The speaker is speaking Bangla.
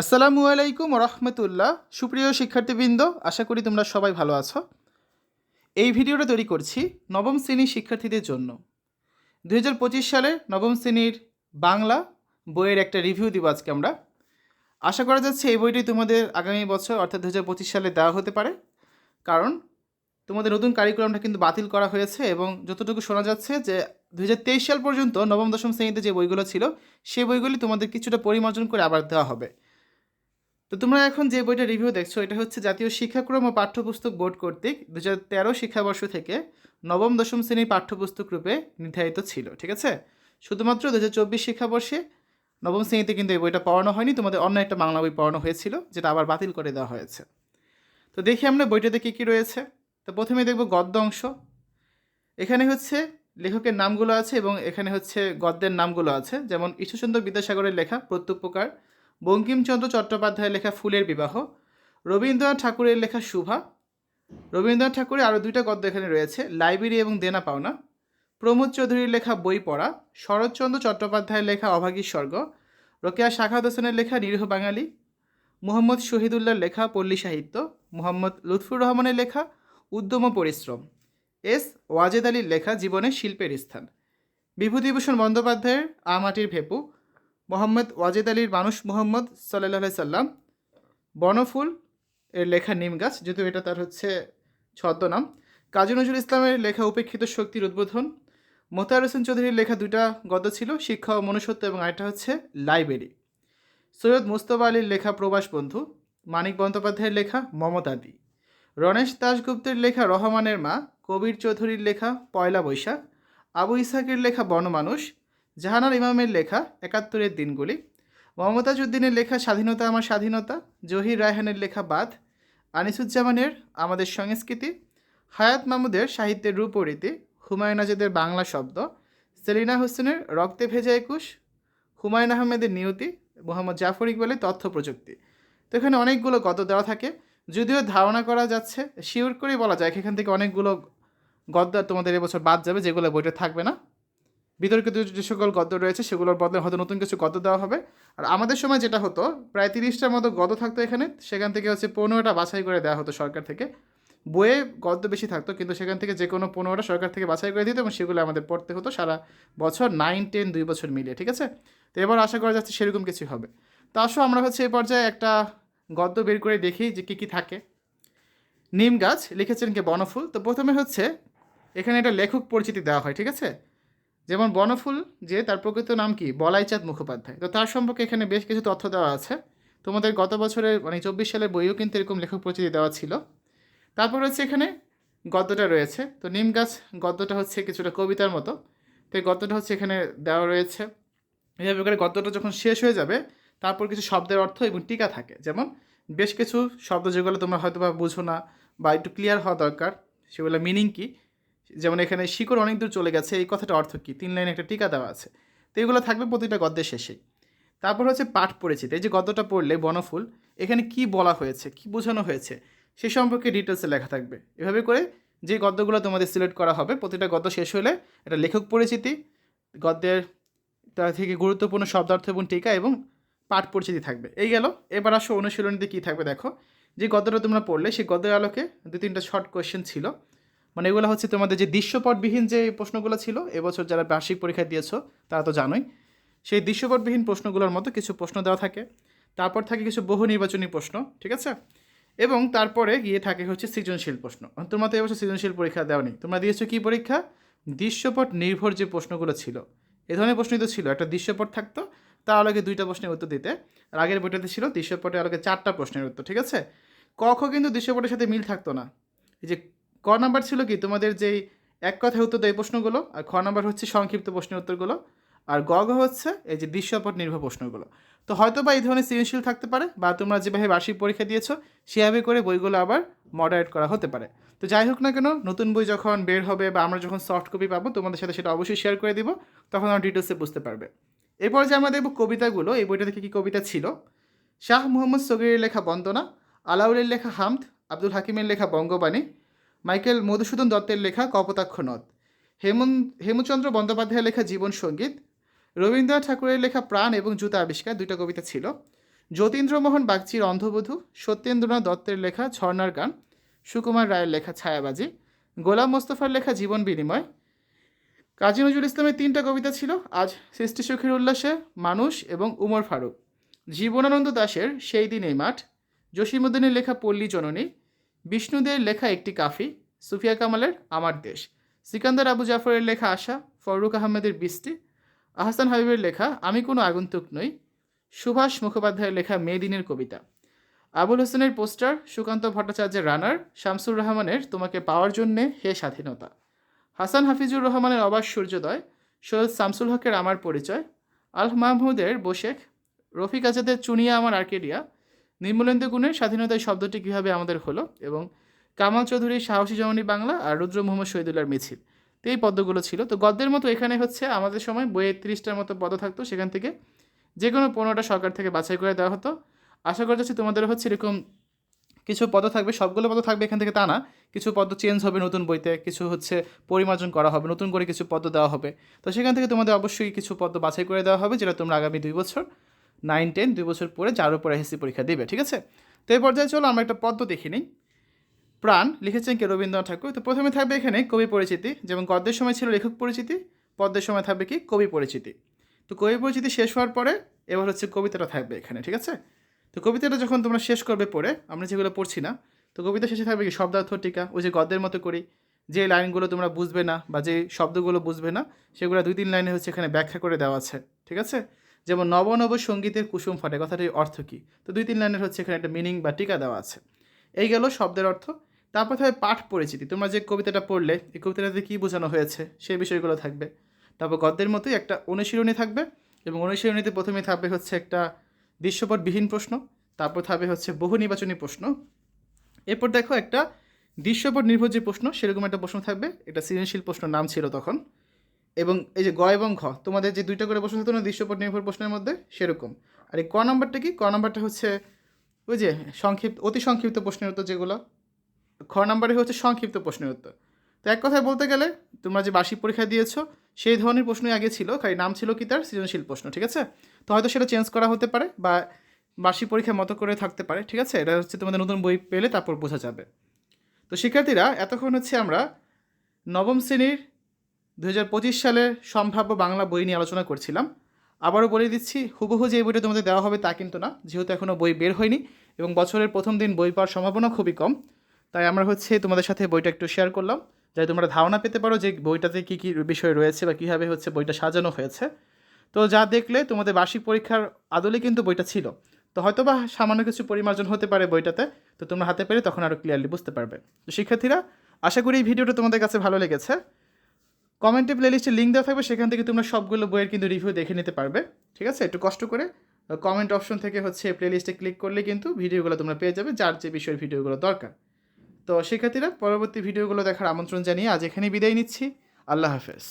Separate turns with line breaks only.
আসসালামু আলাইকুম রহমতুল্লাহ সুপ্রিয় শিক্ষার্থীবৃন্দ, আশা করি তোমরা সবাই ভালো আছো। এই ভিডিওটা তৈরি করছি নবম শ্রেণির শিক্ষার্থীদের জন্য। দু হাজার পঁচিশ সালের নবম শ্রেণির বাংলা বইয়ের একটা রিভিউ দিব আজকে আমরা। আশা করা যাচ্ছে এই বইটি তোমাদের আগামী বছর, অর্থাৎ দু হাজার পঁচিশ সালে দেওয়া হতে পারে। কারণ তোমাদের নতুন কারিকুলামটা কিন্তু বাতিল করা হয়েছে এবং যতটুকু শোনা যাচ্ছে যে দু হাজার তেইশ সাল পর্যন্ত নবম দশম শ্রেণীতে যে বইগুলো ছিল সেই বইগুলি তোমাদের কিছুটা পরিমার্জন করে আবার দেওয়া হবে। তো তোমরা এখন যে বইটা রিভিউ দেখছ, এটা হচ্ছে জাতীয় শিক্ষাক্রম ও পাঠ্যপুস্তক বোর্ড কর্তৃক দু হাজার তেরো শিক্ষাবর্ষ থেকে নবম, দশম শ্রেণির পাঠ্যপুস্তক রূপে নির্ধারিত ছিল, ঠিক আছে? শুধুমাত্র দু হাজার চব্বিশ শিক্ষাবর্ষে নবম শ্রেণীতে কিন্তু এই বইটা পড়ানো হয়নি, তোমাদের অন্য একটা বাংলা বই পড়ানো হয়েছিল, যেটা আবার বাতিল করে দেওয়া হয়েছে। তো দেখি আমরা বইটাতে কী কী রয়েছে। তো প্রথমে দেখব গদ্য অংশ। এখানে হচ্ছে লেখকের নামগুলো আছে এবং এখানে হচ্ছে গদ্যের নামগুলো আছে, যেমন ঈশ্বরচন্দ্র বিদ্যাসাগরের লেখা প্রত্যুপকার বঙ্কিমচন্দ্র চট্টোপাধ্যায়ের লেখা ফুলের বিবাহ, রবীন্দ্রনাথ ঠাকুরের লেখা শুভা, রবীন্দ্রনাথ ঠাকুরের আরও দুইটা গদ্য এখানে রয়েছে, লাইব্রেরি এবং দেনা পাওনা, প্রমোদ চৌধুরীর লেখা বই পড়া, শরৎচন্দ্র চট্টোপাধ্যায়ের লেখা অভাগীর স্বর্গ, রোকেয়া শাখাত হোসেনের লেখা নিরীহ বাঙালি, মুহম্মদ শহীদুল্লাহর লেখা পল্লী সাহিত্য, মুহম্মদ লুৎফুর রহমানের লেখা উদ্যম পরিশ্রম, এস ওয়াজেদ আলীর লেখা জীবনে শিল্পের স্থান। বিভূতিভূষণ বন্দ্যোপাধ্যায়ের আমাটির ভেপু মোহাম্মদ ওয়াজেদ আলীর মানুষ মোহাম্মদ সাল্লাহ সাল্লাম। বনফুল এর লেখা নিম গাছ, যেহেতু এটা তার হচ্ছে ছদ্মনাম কাজী নজরুল ইসলামের লেখা উপেক্ষিত শক্তির উদ্বোধন। মোতার হোসেন চৌধুরীর লেখা দুইটা গদ্য ছিল, শিক্ষা ও মনুষ্যত্ব, এবং আরেকটা হচ্ছে লাইব্রেরি। সৈয়দ মুস্তফা আলীর লেখা প্রবাস বন্ধু, মানিক বন্দ্যোপাধ্যায়ের লেখা মমতাদি রণেশ দাশগুপ্তের লেখা রহমানের মা, কবির চৌধুরীর লেখা পয়লা বৈশাখ। আবু ইসাকের লেখা বনমানুষ। জাহানার ইমামের লেখা একাত্তরের দিনগুলি মমতাজউদ্দিনের লেখা স্বাধীনতা আমার স্বাধীনতা, জহির রায়হানের লেখা বাদ, আনিসুজ্জামানের আমাদের সংস্কৃতি, হায়াত মাহমুদের সাহিত্যের রূপ ও রীতি হুমায়ুন আজাদের বাংলা শব্দ, সেলিনা হোসেনের রক্তে ভেজা একুশ, হুমায়ুন আহমেদের নিয়তি, মোহাম্মদ জাফর ইকবালের তথ্য প্রযুক্তি। তো এখানে অনেকগুলো গদ্য দেওয়া থাকে, যদিও ধারণা করা যাচ্ছে, শিওর করেই বলা যায়, এখান থেকে অনেকগুলো গদ্য তোমাদের এবছর বাদ যাবে, যেগুলো বইটা থাকবে না। বিতর্কিত যে সকল গদ্য রয়েছে, সেগুলোর বদলে হয়তো নতুন কিছু গদ্য দেওয়া হবে। আর আমাদের সময় যেটা হতো, প্রায় তিরিশটার মতো গদ্য থাকতো এখানে। সেখান থেকে হচ্ছে পনেরোটা বাছাই করে দেওয়া হতো সরকার থেকে। বইয়ে গদ্য বেশি থাকতো, কিন্তু সেখান থেকে যে কোনো পনেরোটা সরকার থেকে বাছাই করে দিত এবং সেগুলো আমাদের পড়তে হতো সারা বছর নাইন টেন দুই বছর মিলিয়ে, ঠিক আছে? তো এবার আশা করা যাচ্ছে সেরকম কিছু হবে। তো আসো, আমরা হচ্ছে এই পর্যায়ে একটা গদ্য বের করে দেখি যে কী কী থাকে। নিম গাছ, লিখেছেন কে বনফুল। তো প্রথমে হচ্ছে, এখানে একটা লেখক পরিচিতি দেওয়া হয়, ঠিক আছে? যেমন বনফুল, যে তার প্রকৃত নাম কি? বলাইচাঁদ মুখোপাধ্যায়। তো তার সম্পর্কে এখানে বেশ কিছু তথ্য দেওয়া আছে। তোমাদের গত বছরের মানে চব্বিশ সালের বইও কিন্তু এরকম লেখক পরিচিতি দেওয়া ছিল। তারপর হচ্ছে এখানে গদ্যটা রয়েছে। তো নিম গাছ গদ্যটা হচ্ছে কিছুটা কবিতার মতো। তো এই গদ্যটা হচ্ছে এখানে দেওয়া রয়েছে। এইভাবে করে গদ্যটা যখন শেষ হয়ে যাবে, তারপর কিছু শব্দের অর্থ এবং টিকা থাকে। যেমন, বেশ কিছু শব্দ যেগুলো তোমরা হয়তো বা বুঝো না বা একটু ক্লিয়ার হওয়া দরকার সেগুলো মিনিং কী? যেমন এখানে শিকড় অনেক দূর চলে গেছে, এই কথাটা অর্থ কী? তিন লাইনে একটা টিকা দেওয়া আছে। তো এগুলো থাকবে প্রতিটা গদ্যের শেষেই তারপর হচ্ছে পাঠ পরিচিত এই যে গদ্যটা পড়লে, বনফুল, এখানে কি বলা হয়েছে, কি বোঝানো হয়েছে, সে সম্পর্কে ডিটেলসে লেখা থাকবে। এভাবে করে যে গদ্যগুলো তোমাদের সিলেক্ট করা হবে, প্রতিটা গদ্য শেষ হলে এটা লেখক পরিচিতি, গদ্যের তার থেকে গুরুত্বপূর্ণ শব্দার্থ এবং টিকা এবং পাঠ পরিচিতি থাকবে। এই গেল। এবার আসো অনুশীলনীতে কী থাকবে দেখো। যে গদ্যটা তোমরা পড়লে সেই গদ্যের আলোকে দু তিনটা শর্ট কোয়েশ্চেন ছিল। মানে এগুলো হচ্ছে তোমাদের যে দৃশ্যপটবিহীন যে প্রশ্নগুলো ছিল, এবছর যারা বার্ষিক পরীক্ষা দিয়েছ, তারা তো জানোই। সেই দৃশ্যপটবিহীন প্রশ্নগুলোর মতো কিছু প্রশ্ন দেওয়া থাকে। তারপর থাকে কিছু বহু নির্বাচনী প্রশ্ন, ঠিক আছে? এবং তারপরে গিয়ে থাকে হচ্ছে সৃজনশীল প্রশ্ন। তোমরা তো এবছর সৃজনশীল পরীক্ষা দেওয়া দেওনি তোমরা দিয়েছ কী পরীক্ষা? দৃশ্যপট নির্ভর যে প্রশ্নগুলো ছিল, এ ধরনের প্রশ্নই তো ছিল। একটা দৃশ্যপট থাকতো তার আলোকে দুইটা প্রশ্নের উত্তর দিতে। আর আগের বইটাতে ছিল দৃশ্যপটের আলোকে চারটা প্রশ্নের উত্তর, ঠিক আছে? কখ কিন্তু দৃশ্যপটের সাথে মিল থাকতো না। এই যে ক নাম্বার ছিল কি? তোমাদের যেই এক কথায় উত্তর দেয় প্রশ্নগুলো, আর খ নাম্বার হচ্ছে সংক্ষিপ্ত প্রশ্নের উত্তরগুলো, আর গ গ হচ্ছে এই যে দৃশ্যপট নির্ভর প্রশ্নগুলো। তো হয়তো বা এই ধরনের সৃজনশীল থাকতে পারে, বা তোমরা যেভাবে বার্ষিক পরীক্ষা দিয়েছ, সেভাবে করে বইগুলো আবার মডারেট করা হতে পারে। তো যাই হোক না কেন, নতুন বই যখন বের হবে, বা আমরা যখন সফট কপি পাবো, তোমাদের সাথে সেটা অবশ্যই শেয়ার করে দিব, তখন আমরা ডিটেলসে বুঝতে পারবে। এরপর যে আমরা কবিতাগুলো, এই বইটা থেকে কী কবিতা ছিল? শাহ মুহম্মদ সগিরের লেখা বন্দনা, আলাউলের লেখা হামদ, আব্দুল হাকিমের লেখা বঙ্গবাণী মাইকেল মধুসূদন দত্তের লেখা কপোতাক্ষ নদ। হেমন হেমচন্দ্র বন্দ্যোপাধ্যায়ের লেখা জীবন সংগীত, রবীন্দ্রনাথ ঠাকুরের লেখা প্রাণ এবং জুতা আবিষ্কার দুইটা কবিতা ছিল। যতীন্দ্রমোহন বাগচির অন্ধবধূ, সত্যেন্দ্রনাথ দত্তের লেখা ঝর্ণার গান, সুকুমার রায়ের লেখা ছায়াবাজি, গোলাম মোস্তফার লেখা জীবন বিনিময়। কাজী নজরুল ইসলামের তিনটা কবিতা ছিল, আজ সৃষ্টি সুখের উল্লাসে মানুষ এবং উমর ফারুক। জীবনানন্দ দাশের সেই দিন এই মাঠ জসিমুদ্দিনের লেখা পল্লী জননী বিষ্ণুদের লেখা একটি কাফি, সুফিয়া কামালের আমার দেশ। সিকান্দার আবু জাফরের লেখা আশা ফররুক আহমেদের বৃষ্টি। আহসান হাবিবের লেখা, আমি কোনো আগন্তুক নই। সুভাষ মুখোপাধ্যায়ের লেখা মেদিনের কবিতা। আবুল হোসেনের পোস্টার, সুকান্ত ভট্টাচার্যের রানার, শামসুর রহমানের, তোমাকে পাওয়ার জন্যে হে স্বাধীনতা। হাসান হাফিজুর রহমানের অবাস সূর্যোদয়, সৈয়দ শামসুল হকের আমার পরিচয়। আল মাহমুদের বোশেখ রফিক আজাদের চুনিয়া আমার আর্কেডিয়া নির্মলেন্দু গুণের স্বাধীনতায় শব্দটি কীভাবে আমাদের হলো এবং কামাল চৌধুরীর সাহসী জমনী বাংলা আর রুদ্র মোহাম্মদ শহীদুল্লাহর মিছিল। তো এই পদ্মগুলো ছিল। তো গদ্যের মতো এখানে হচ্ছে আমাদের সময় বইয়ে তিরিশটার মতো পদ থাকতো। সেখান থেকে যে কোনো পনেরোটা সরকার থেকে বাছাই করে দেওয়া হতো। আশা করা যাচ্ছে তোমাদের হচ্ছে এরকম কিছু পদ থাকবে। সবগুলো পদ থাকবে এখান থেকে তা না। কিছু পদ চেঞ্জ হবে নতুন বইতে। কিছু হচ্ছে পরিমার্জন করা হবে। নতুন করে কিছু পদ দেওয়া হবে। তো সেখান থেকে তোমাদের অবশ্যই কিছু পদ বাছাই করে দেওয়া হবে, যেটা তোমরা আগামী দুই বছর নাইন টেন দুই বছর পরে যার উপরে এসএসসি পরীক্ষা দেবে, ঠিক আছে? তো এই পর্যায়ে চলো আমরা একটা পদ্ম দেখি নিই। প্রাণ, লিখেছেন কে? রবীন্দ্রনাথ ঠাকুর। তো প্রথমে থাকবে এখানে কবি পরিচিতি, যেমন গদ্যের সময় ছিল লেখক পরিচিতি পদ্মের সময় থাকবে কি? কবি পরিচিতি। তো কবি পরিচিতি শেষ হওয়ার পরে এবার হচ্ছে কবিতাটা থাকবে এখানে, ঠিক আছে? তো কবিতাটা যখন তোমরা শেষ করবে পড়ে, আমরা যেগুলো পড়ছি না, তো কবিতা শেষে থাকবে কি? শব্দার্থ টিকা, ওই যে গদ্যের মতো করি, যে লাইনগুলো তোমরা বুঝবে না বা যে শব্দগুলো বুঝবে না, সেগুলো দুই, তিন লাইনে হচ্ছে এখানে ব্যাখ্যা করে দেওয়া আছে, ঠিক আছে? যেমন নব নব সঙ্গীতের কুসুম ফাটে, কথাটির অর্থ কী? তো দুই তিন লাইনের হচ্ছে এখানে একটা মিনিং বা টিকা দেওয়া আছে। এই গেল শব্দের অর্থ। তারপর থাকবে পাঠ পরিচিতি। তোমরা যে কবিতাটা পড়লে, এই কবিতাটাতে কী বোঝানো হয়েছে? সেই বিষয়গুলো থাকবে। তারপর গদ্যের মতোই একটা অনুশীলনী থাকবে এবং অনুশীলনীতে প্রথমে থাকবে হচ্ছে একটা দৃশ্যপটবিহীন প্রশ্ন, তারপর থাকবে হচ্ছে বহু নির্বাচনী প্রশ্ন। এরপর দেখো একটা দৃশ্যপট নির্ভর যে প্রশ্ন, সেরকম একটা প্রশ্ন থাকবে। এটা সৃজনশীল প্রশ্ন নাম ছিল তখন। এবং এই যে গ এবং ঘ, তোমাদের যে দুইটা করে প্রশ্ন থাকতো না দৃশ্যপট নির্ভর প্রশ্নের মধ্যে সেরকম। আর এই ক নাম্বারটা কি? ক নাম্বারটা হচ্ছে ওই যে সংক্ষিপ্ত, অতি সংক্ষিপ্ত প্রশ্নের উত্তর যেগুলো। খ নাম্বারে হচ্ছে সংক্ষিপ্ত প্রশ্নের উত্তর। তো এক কথায় বলতে গেলে, তোমরা যে বার্ষিক পরীক্ষা দিয়েছ, সেই ধরনের প্রশ্নই আগে ছিল, খালি নাম ছিল কি তার? সৃজনশীল প্রশ্ন, ঠিক আছে? তো হয়তো সেটা চেঞ্জ করা হতে পারে বা বার্ষিক পরীক্ষার মতো করে থাকতে পারে, ঠিক আছে? এটা হচ্ছে তোমাদের নতুন বই পেলে তারপর বোঝা যাবে। তো শিক্ষার্থীরা, এতক্ষণ হচ্ছে আমরা নবম শ্রেণির দু হাজার পঁচিশ সালের সম্ভাব্য বাংলা বই নিয়ে আলোচনা করছিলাম। আবারও বলে দিচ্ছি, হুবহু যে বইটা তোমাদের দেওয়া হবে তা কিন্তু না। যেহেতু এখনও বই বের হয়নি এবং বছরের প্রথম দিন বই পাওয়ার সম্ভাবনা খুবই কম, তাই আমরা হচ্ছে তোমাদের সাথে বইটা একটু শেয়ার করলাম। যাতে তোমরা ধারণা পেতে পারো যে বইটাতে কী কী বিষয় রয়েছে বা কীভাবে হচ্ছে বইটা সাজানো হয়েছে। তো যা দেখলে তোমাদের বার্ষিক পরীক্ষার আদলে কিন্তু বইটা ছিল। তো হয়তো বা সামান্য কিছু পরিমার্জন হতে পারে বইটাতে, তো তোমরা হাতে পেলে তখন আরও ক্লিয়ারলি বুঝতে পারবে। তো শিক্ষার্থীরা, আশা করি এই ভিডিওটা তোমাদের কাছে ভালো লেগেছে। কমেন্টে প্লেলিস্টে লিঙ্ক দেওয়া থাকবে, সেখান থেকে তোমরা সবগুলো বইয়ের কিন্তু রিভিউ দেখে নিতে পারবে। ঠিক আছে? একটু কষ্ট করে কমেন্ট অপশন থেকে হচ্ছে প্লেলিস্টে ক্লিক করলে কিন্তু ভিডিওগুলো তোমরা পেয়ে যাবে, যার যে বিষয়ের ভিডিওগুলো দরকার। তো শিক্ষার্থীরা, পরবর্তী ভিডিওগুলো দেখার আমন্ত্রণ জানিয়ে আজ এখানেই বিদায় নিচ্ছি। আল্লাহ হাফেজ।